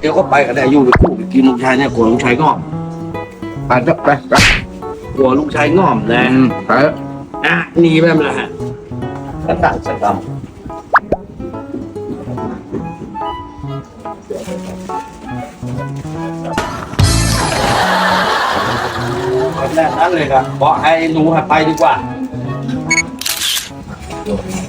เดี๋ยวก็ไปกันได้อยู่ไปคู่ไปกินลุงชายเนี่ยกลัวลุงชายงอมไปเถอะไปไปกลัวลุงชายงอมนะ อืมไปเถอะอะหนีไปมันละฮะสักสักกรรมคนแรกนั้นเลยครับบอกให้หนูหัดไปดีกว่านี่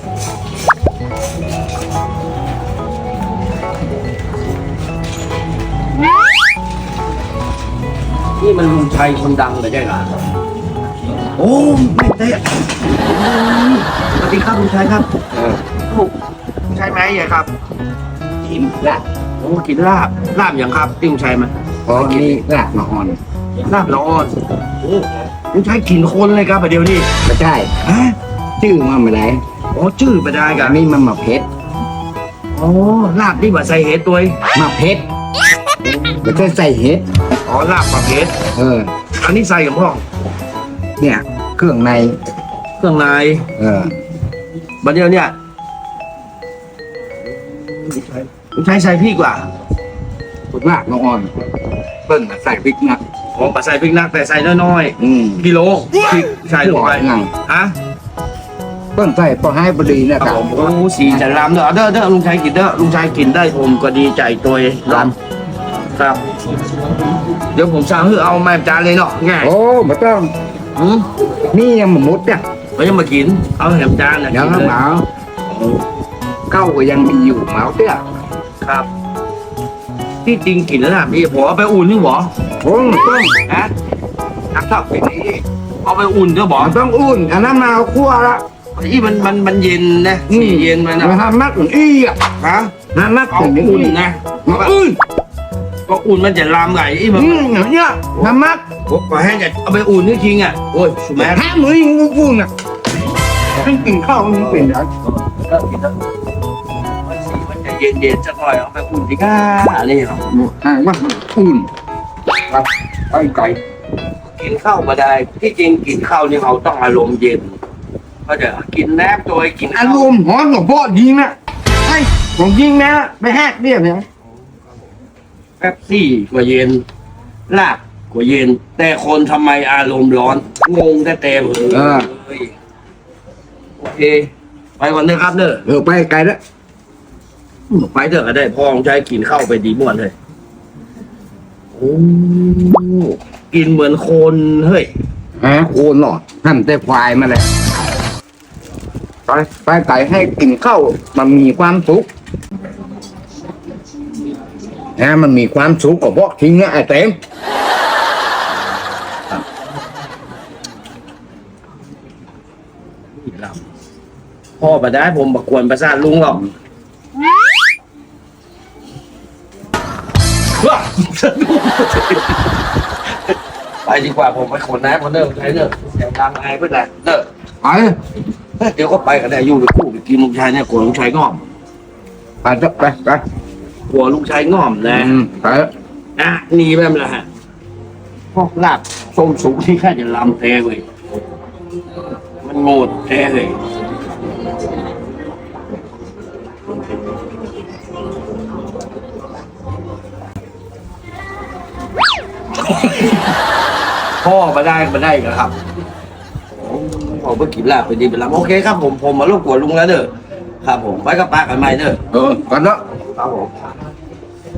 มันลุงชัยคนดังเลยใช่ไหมโอ้ไม่เตะสวัสดีครับลุงชัยครับเออใช่ไหมยายครับ กินลาบโอ้กินลาบ ลาบอย่างครับที่ลุงชัยไหมพอกินลาบมาอ่อนลาบละอ่อนโอ้ลุงชัยกินคนเลยครับประเดี๋ยวนี้ไม่ใช่ฮะชื่อมันไม่ได้โอ้จื้อไปได้กัอันนนี้มันมาเผ็ดโอ้ลาบที่บะใส่เห็ดตัวเองมาเผ็ดไม่ใช่ใส่เห็ด อ๋อลาบปลาเห็ดเออ อันนี้ใส่กับพ่อเนี่ย เครื่องใน เครื่องในเออบัดเดียวเนี่ยลุงชัยใส่พี่กว่าคุณลาบมาอ่อนเปิ้ลมาใส่พริกนะผมปะใส่พริกนักแต่ใส่น้อยอืมๆกิโลพริกใส่ลงไปไงฮะเปิ้ลใส่พอให้บดีนะคครัรับบผมโอ้สีจะรำเด้อเด้อเด้อลุงชายกินเด้อลุงชายกินได้ผมก็ดีใจตัวเองร ครับ เดี๋ยวผมสั่งให้เอาแม่จานเลยเนาะง่ายโอ้ไม่ต้องหืมนี่ยังมามุดเนี่ยไม่ยังมากิน เอาแหมจานนะยังกินเลยเหมาเก้าก็ยังมีอยู่เหมาเตี้ยครับ ที่จริงกินแล้วนะพี่ผมเอาไปอุ่นนี่หรอโอ้ไม่ต้องฮะนักชอบเป็นนี้เอาไปอุ่นเด้อบอกมันต้องอุ่น อันนั้นมาเอาคั่วละอีมันมันมันเย็นนะสีเย็นมันนะมันทำนักอุ่นอี้อะฮะทำนักเอาอุ่นอุ่นอี้นะมาอุ่น ก็อุ่นมันจะลามไงอีมันอืมอย่างเนี้ยทำนักผมก็ให้จะเอาไปอุ่นนี่จริงอะโอ้ยสุแม่ถ้ามือยิงอุ่นอะให้กินข้าวมันเป็นอะไรก็กินแล้วมันสีมันจะเย็นเย็นๆสักหน่อยเอาไปอุ่นดีก้าอะไรอย่างเงี้ยอ่าว่าอุ่นครับไปไก่กินข้าวมาได้ ที่จริงกินข้าวนี่เราต้องอารมณ์เย็นก็จะกินแนบโดยกินอาข้าวรมณ์หอนของพ่อยิงอะไอ้ของยิงนะไม่แฮกเรียบเนี่ย แป๊บซี่กว่าเย็น ลาบกว่าเย็น แต่คนทำไมอารมณ์ร้อน งงแต่แต่เลยเออโอเค ไปก่อนนะครับเนอะเออไปไก่แล้วไปเถอะก็ได้พองใจกินข้าวไปดีม่วนเลยโอ้กินเหมือนคนเฮ้ย ฮะโคนหลอดทำแต่ควายมาเลยไปไปไก่ให้กินข้าวมันมีความสุข นะมันมีความสุขกับพวกทิ้งนะไอ้เต็มพ่อมาได้ผมบักควรประสาทลุงหรอกว้าไปดีกว่าผมไปขนน้ำคนเดิมใช้เนอะเสียงดังอายเพื่อนแหละเนอะไปเดี๋ยวก็ไปกันได้อยู่ไปคู่ไปกินลุงชายเนี่ยกลัวลุงชายงอมไปเถอะไปไป กลัวลุงชายงอมนะอืมไปเถอะอะหนีไปมันละฮะพวกลาบส้มสุกที่ข้าจะลำแท้เว้ยมันโง่แท้เลยพ่อมาได้มาได้กันครับผมเพิ่งกินลาบไปดีไปลำโอเคครับผมผมมารบกวนลุงแล้วเด้อครับผมไปกับป้ากันใหม่เด้อเออกันเถอะครับผม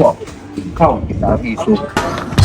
นเลยครั